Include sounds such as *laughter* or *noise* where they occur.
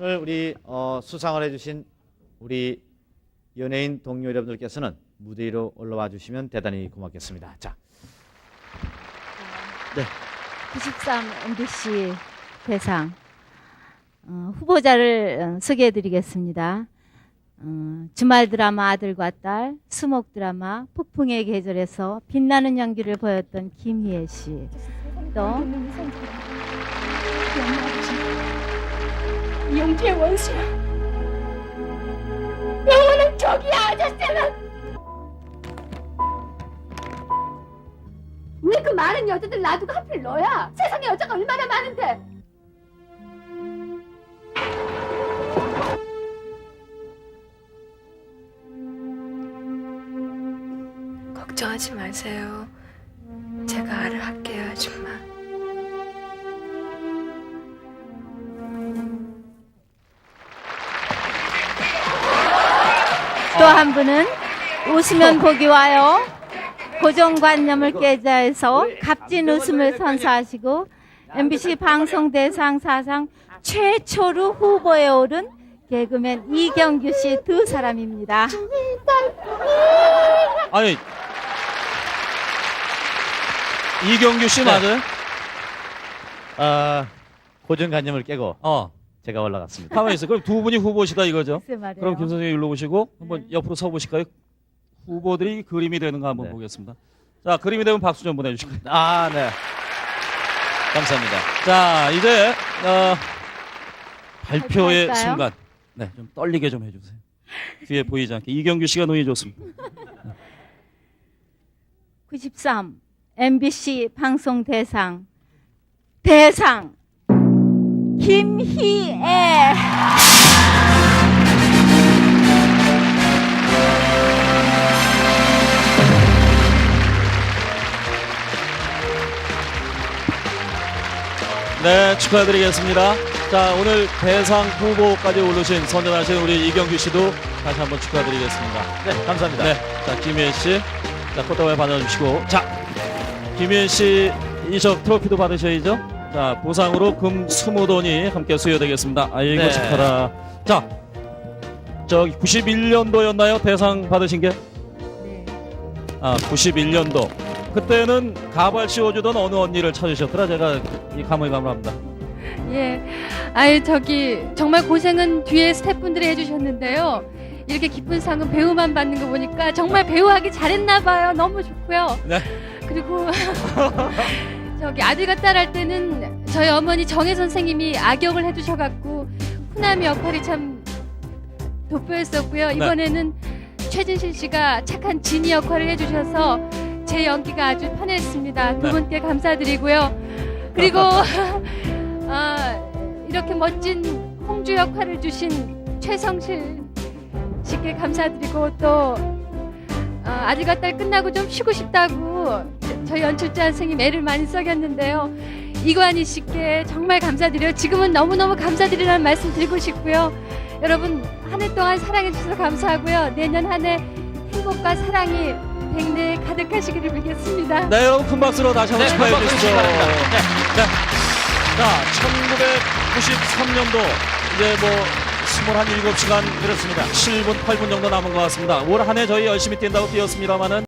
우리 어, 수상을 해주신 우리 연예인 동료 여러분들께서는 무대 위로 올라와 주시면 대단히 고맙겠습니다. 자, 93 MBC 대상 어, 후보자를 어, 소개해드리겠습니다. 어, 주말 드라마 아들과 딸, 수목 드라마 폭풍의 계절에서 빛나는 연기를 보였던 김희애 씨, 또 이영주의 원수야. 영원한 적이야 아저씨는. 왜 그 많은 여자들 놔두고 하필 너야? 세상에 여자가 얼마나 많은데. 걱정하지 마세요. 또 한 분은 웃으면 복이 와요. 고정관념을 깨자 해서 값진 웃음을 선사하시고 MBC 방송대상 사상 최초로 후보에 오른 개그맨 이경규 씨 두 사람입니다. 아니 이경규 씨 네. 맞아요? 어, 고정관념을 깨고 어 제가 올라갔습니다. 가만히 있어. 그럼 두 분이 후보시다 이거죠? 글쎄 말이에요. 그럼 김 선생님 일로 오시고 한번 옆으로 서 보실까요? 후보들이 그림이 되는 거 한번 네. 보겠습니다. 자 그림이 되면 박수 좀 보내주실까요? *laughs* 아, 네. 감사합니다. 자 이제 어, 발표의 발표할까요? 순간 네 좀 떨리게 좀 해주세요. 뒤에 보이지 않게 이경규 씨가 눈이 좋습니다. 93 MBC 방송 대상 대상 김희애 네, 축하드리겠습니다. 자, 오늘 대상 후보까지 오르신 선전하신 우리 이경규 씨도 다시 한번 축하드리겠습니다. 네, 감사합니다. 네, 자, 김희애 씨. 자, 꽃다발 받아주시고. 자, 김희애 씨, 이적 트로피도 받으셔야죠. 자, 보상으로 금 20돈이 함께 수여되겠습니다. 아이고, 네. 축하라. 자, 저기 91년도였나요? 대상 받으신 게? 네. 아, 91년도. 그때는 가발 씌워주던 어느 언니를 찾으셨더라. 제가 이 가물가물합니다. *laughs* 예. 아유 저기 정말 고생은 뒤에 스태프분들이 해주셨는데요. 이렇게 기쁜 상은 배우만 받는 거 보니까 정말 배우하기 잘했나 봐요. 너무 좋고요. 네. 그리고 *laughs* *laughs* 저기 아들과 딸 할 때는 저희 어머니 정혜 선생님이 악역을 해주셔갖고 후남이 역할이 참 돋보였었고요. 네. 이번에는 최진실 씨가 착한 진이 역할을 해주셔서 제 연기가 아주 편했습니다. 두 네. 분께 감사드리고요. 그리고 아, *laughs* 이렇게 멋진 홍주 역할을 주신 최성실 씨께 감사드리고 또 아, 아들과 딸 끝나고 좀 쉬고 싶다고 저희 연출자 선생님 애를 많이 썩였는데요. 이관희 씨께 정말 감사드려요. 지금은 너무너무 감사드리라는 말씀 드리고 싶고요. 여러분 한 해 동안 사랑해 주셔서 감사하고요. 내년 한 해 행복과 사랑이 백내에 가득하시기를 빌겠습니다. 네, 여러분 큰 박수로 다시 한번 네, 축하해 큰 박수 주시죠. 바랍니다. 네. 자, 1993년도 이제 뭐 21시간 그렇습니다. 7분, 8분 정도 남은 것 같습니다. 올 한 해 저희 열심히 뛴다고 뛰었습니다만은